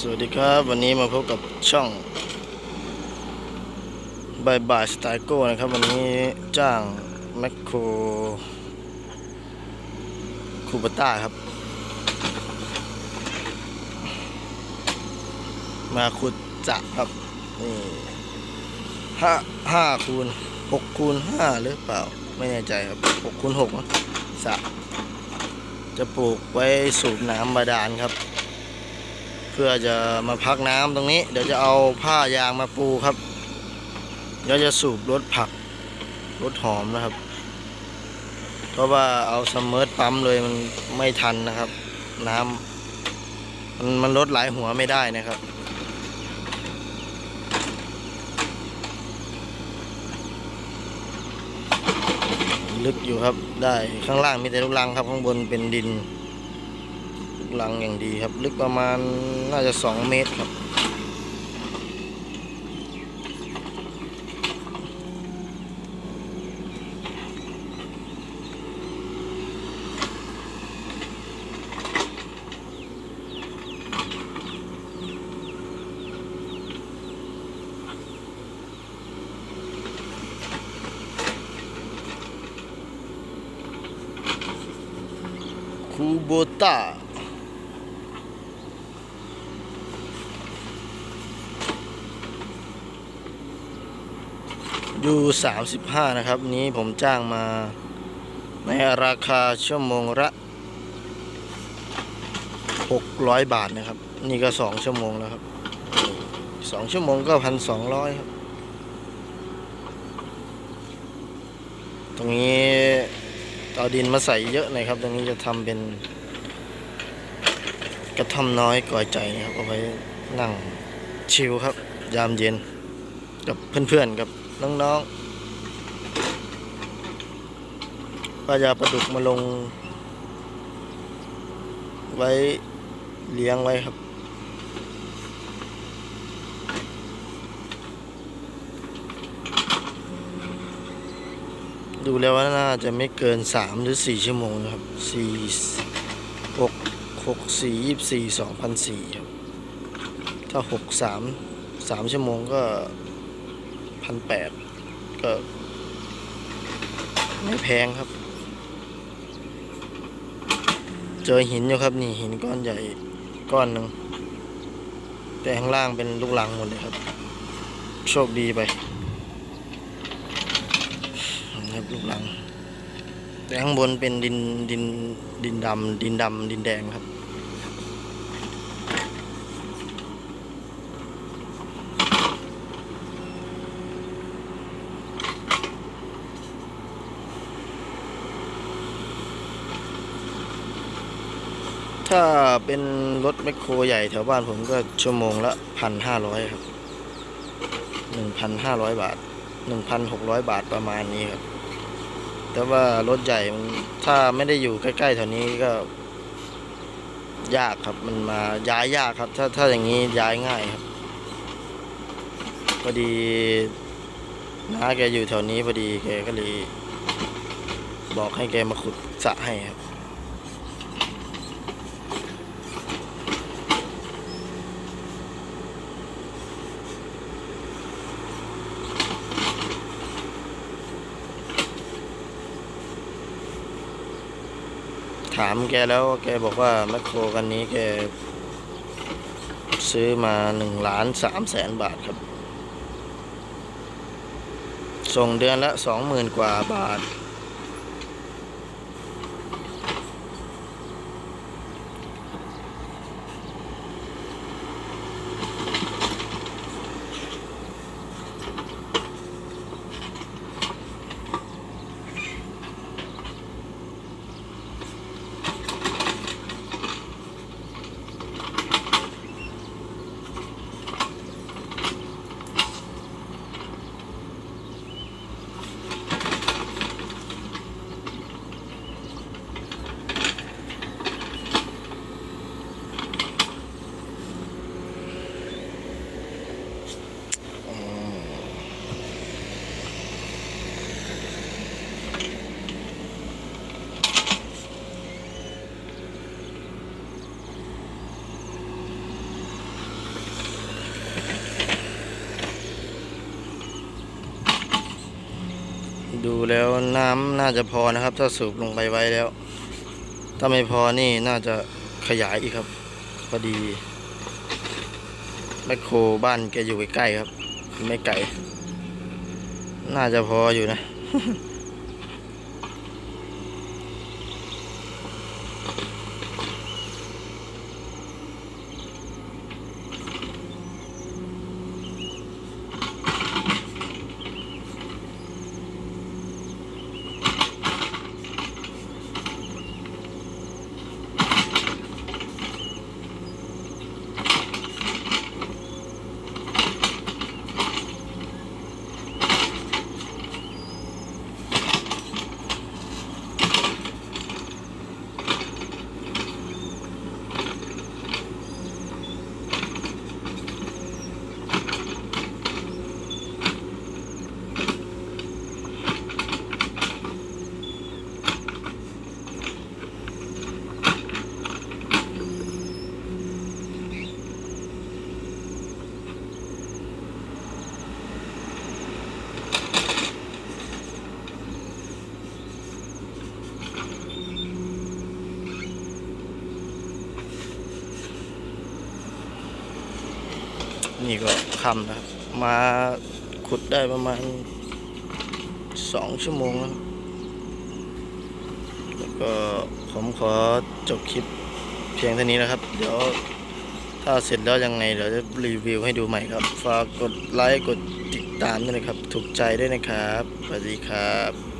สวัสดีครับ วันนี้มาพบกับช่องบายบายสไตล์โก้นะครับ วันนี้จ้างแมคโครคูปต้าครับ มาขุดจะครับ นี่ห้าห้าคูณหกคูณห้าหรือเปล่า ไม่แน่ใจครับหกคูณหกนะสระจะปลูกไว้สูบน้ำบาดาลครับ พื่อจะมาพักน้ำตรงนี้ เดี๋ยวจะเอาผ้ายางมาปูครับเดี๋ยวจะสูบรถผักรถหอมนะครับ เพราะว่าเอาสมเมอร์ปั๊มเลยมันไม่ทันนะครับ น้ำมันมันลดหลายหัวไม่ได้นะครับลึกอยู่ครับได้ข้างล่างมีแต่ลูกลังครับข้างบนเป็นดิน ลังอย่างดีครับ ลึกประมาณน่าจะสองเมตรครับ คูโบต้าอยู่35นะครับ นี้ผมจ้างมาในราคาชั่วโมงละ600บาทนะครับ นี่ก็2ชั่วโมงแล้วครับ2ชั่วโมงก็1,200ครับ ตรงนี้เอาดินมาใส่เยอะหน่อยครับ ตรงนี้จะทำเป็นกระท่อมน้อยก่อยใจนะครับเอาไว้นั่งชิลครับ ยามเย็น กับเพื่อนๆกับ น้องๆปลายาปลาดุกมาลง ไว้เลี้ยงไว้ครับ ดูแล้วว่าน่าจะไม่เกินสามหรือสี่ชั่วโมงนะครับสี่หกหกสี่ยี่สี่สองพันสี่ครับ ถ้าหกสามสามชั่วโมงก็ พันแปดก็ไม่แพงครับ เจอหินอยู่ครับนี่หินก้อนใหญ่ก้อนหนึ่งแต่ข้างล่างเป็นลูกลังหมดเลยครับ โชคดีไปนะครับลูกลัง แต่ข้างบนเป็นดินดินดินดำดินดำดินแดงครับ ถ้าเป็นรถแมคโครใหญ่แถวบ้านผมก็ชั่วโมงละพันห้าร้อยครับหนึ่งพันห้าร้อยบาทหนึ่งพันหกร้อยบาทประมาณนี้ครับ แต่ว่ารถใหญ่มันถ้าไม่ได้อยู่ใกล้ๆแถวนี้ก็ ยากครับมันมาย้ายยากครับ ถ้าถ้าอย่างนี้ย้ายง่ายครับพอดีน้าแกอยู่แถวนี้พอดีแกก็เลยบอกให้แกมาขุดสระให้ครับ ถามแกแล้วแกบอกว่าแมคโครกันนี้แก ซื้อมาหนึ่งล้านสามแสนบาทครับ ส่งเดือนละสองหมื่นกว่าบาท ดูแล้วน้ำน่าจะพอนะครับ ถ้าสูบลงไปไว้แล้ว ถ้าไม่พอนี่น่าจะขยายอีกครับพอดีแมคโครบ้านแกอยู่ใกล้ๆครับ ไม่ไกลน่าจะพออยู่นะ นี่ก็คำนะครับ มาขุดได้ประมาณสองชั่วโมงแล้วแล้วก็ผมขอจบคลิปเพียงเท่านี้นะครับ เดี๋ยวถ้าเสร็จแล้วยังไงเดี๋ยวจะรีวิวให้ดูใหม่ครับ ฝากกดไลค์กดติดตามด้วยนะครับ ถูกใจด้วยนะครับ สวัสดีครับ